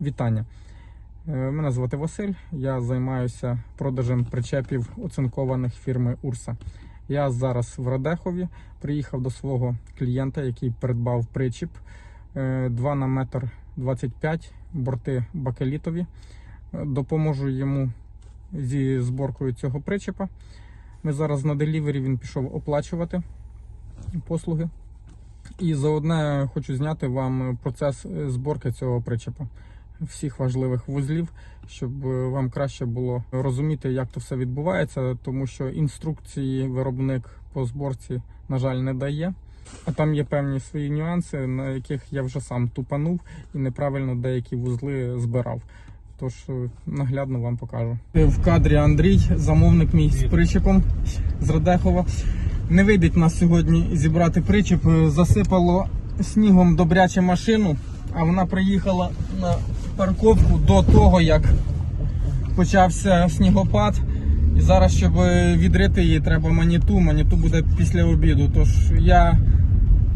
Вітання. Е, Мене звати Василь. Я займаюся продажем причепів оцинкованих фірми Урса. Я зараз в Радехові приїхав до свого клієнта, який придбав причіп 2 на метр 25, борти бакелітові. Е, Допоможу йому зі зборкою цього причепа. Ми зараз на делівері він пішов оплачувати послуги. І заодне хочу зняти вам процес е, зборки цього причепа, всіх важливих вузлів, щоб е, вам краще було розуміти, як то все відбувається, тому що інструкції виробник по зборці, на жаль, не дає. А там є певні свої нюанси, на яких я вже сам тупанув і неправильно деякі вузли збирав. Тож е, наглядно вам покажу. В кадрі Андрій, замовник мій з причепом з Радехова. Не вийде нас сьогодні зібрати причеп. Е, Засипало снігом добряче машину, а вона приїхала на парковку до того, як почався снігопад. І зараз, щоб відрити її, треба маніту. Маніту буде після обіду. Тож я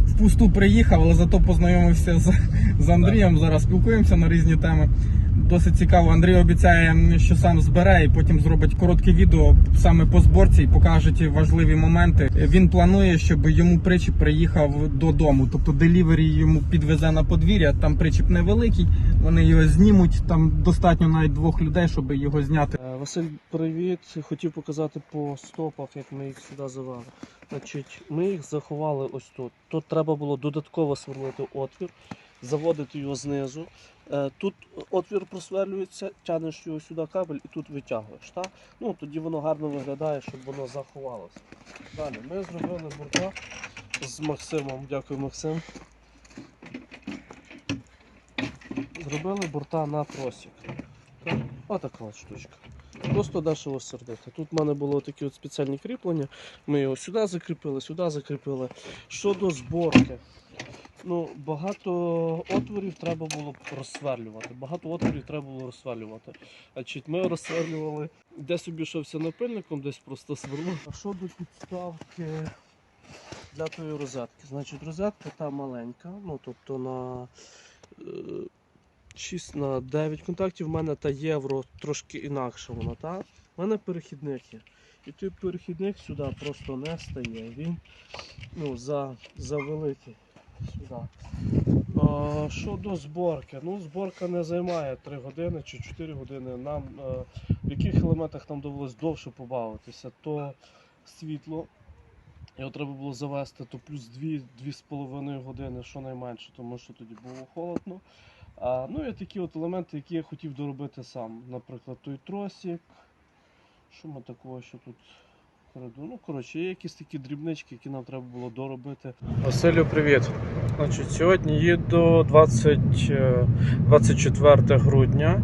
впусту приїхав, але зато познайомився з, з Андрієм. Зараз спілкуємося на різні теми. Досить цікаво. Андрій обіцяє, що сам збере і потім зробить коротке відео саме по зборці і покаже ті важливі моменти. Він планує, щоб йому причіп приїхав додому. Тобто делівері йому підвезе на подвір'я. Там причіп невеликий. Вони його знімуть. Там достатньо навіть двох людей, щоб його зняти. Е, Василь, привіт. Хотів показати по стопах, як ми їх сюди завели. Значить, ми їх заховали ось тут. Тут треба було додатково сверлити отвір, заводити його знизу. Е, Тут отвір просверлюється, тянеш його сюди кабель і тут витягуєш. Так? Ну, тоді воно гарно виглядає, щоб воно заховалося. Далі ми зробили бурта з Максимом. Дякую, Максим. Зробили бурта на тросик. Отака от штучка. Просто дешево сердити. Тут в мене було такі от спеціальні кріплення. Ми його сюди закріпили, сюди закріпили. Щодо зборки. Ну, багато отворів треба було розсверлювати. Багато отворів треба було розсверлювати. Значить, ми розсверлювали, десь обійшовся напильником, десь просто сверло. А щодо підставки для тої розетки. Значить, розетка та маленька, ну тобто на. е, 6 на 9 контактів в мене та євро трошки інакше вона, так? У мене перехідник є. І той перехідник сюди просто не стає. Він ну, за, за великий сюди. Щодо зборки. Ну, зборка не займає 3 години чи 4 години. Нам е, в яких елементах нам довелось довше побавитися, то світло. Його треба було завести, то плюс 2-2,5 години, що найменше, тому що тоді було холодно. Ну і такі от елементи, які я хотів доробити сам. Наприклад, той тросик. Що ми такого ще тут переду? Ну, коротше, є якісь такі дрібнички, які нам треба було доробити. Василю, привіт. Значить, сьогодні їду 20, е, 24 грудня.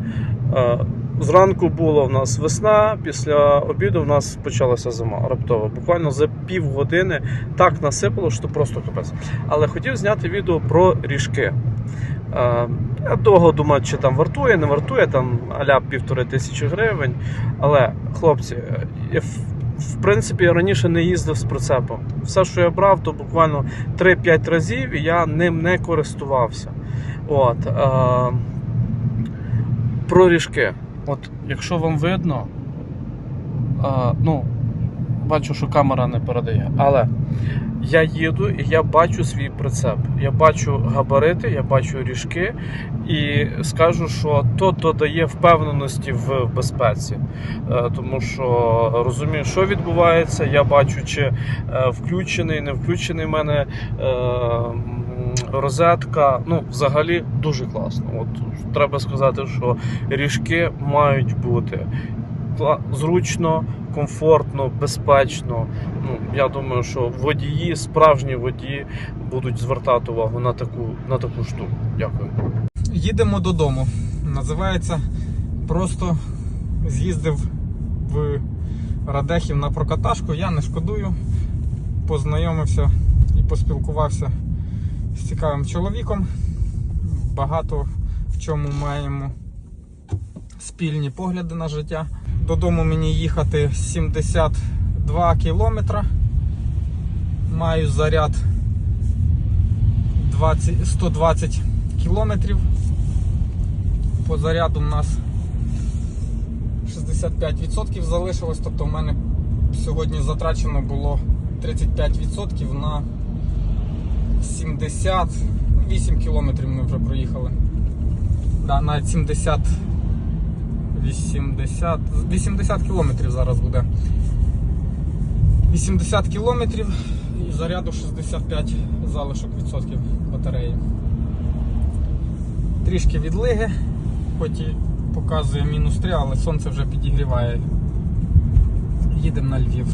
Е, Зранку була в нас весна, після обіду в нас почалася зима раптово. Буквально за півгодини так насипало, що просто капець. Але хотів зняти відео про ріжки. Е, Я довго думав, чи там вартує, не вартує, там аля півтори тисячі гривень. Але, хлопці, е, в, принципі я раніше не їздив з прицепом. Все, що я брав, то буквально 3-5 разів я ним не користувався. От, е, про ріжки. От, якщо вам видно, е, ну, бачу, що камера не передає, але я їду і я бачу свій прицеп. Я бачу габарити, я бачу ріжки, і скажу, що то додає впевненості в безпеці. Е, Тому що розумію, що відбувається. Я бачу, чи е, включений, не включений в мене е, розетка. Ну, взагалі дуже класно. От треба сказати, що ріжки мають бути зручно, комфортно, безпечно. Ну, я думаю, що водії, справжні водії будуть звертати увагу на таку, на таку штуку. Дякую. Їдемо додому. Називається просто з'їздив в Радехів на прокаташку. Я не шкодую. Познайомився і поспілкувався з цікавим чоловіком. Багато в чому маємо спільні погляди на життя. Додому мені їхати 72 кілометра. Маю заряд 20, 120 кілометрів. По заряду у нас 65% залишилось, тобто в мене сьогодні затрачено було 35% на 78 кілометрів ми вже проїхали. Да, навіть 70 80, 80 кілометрів зараз буде. 80 кілометрів і заряду 65 залишок відсотків батареї. Трішки відлиги, хоч і показує мінус 3, але сонце вже підігріває. Їдемо на Львів.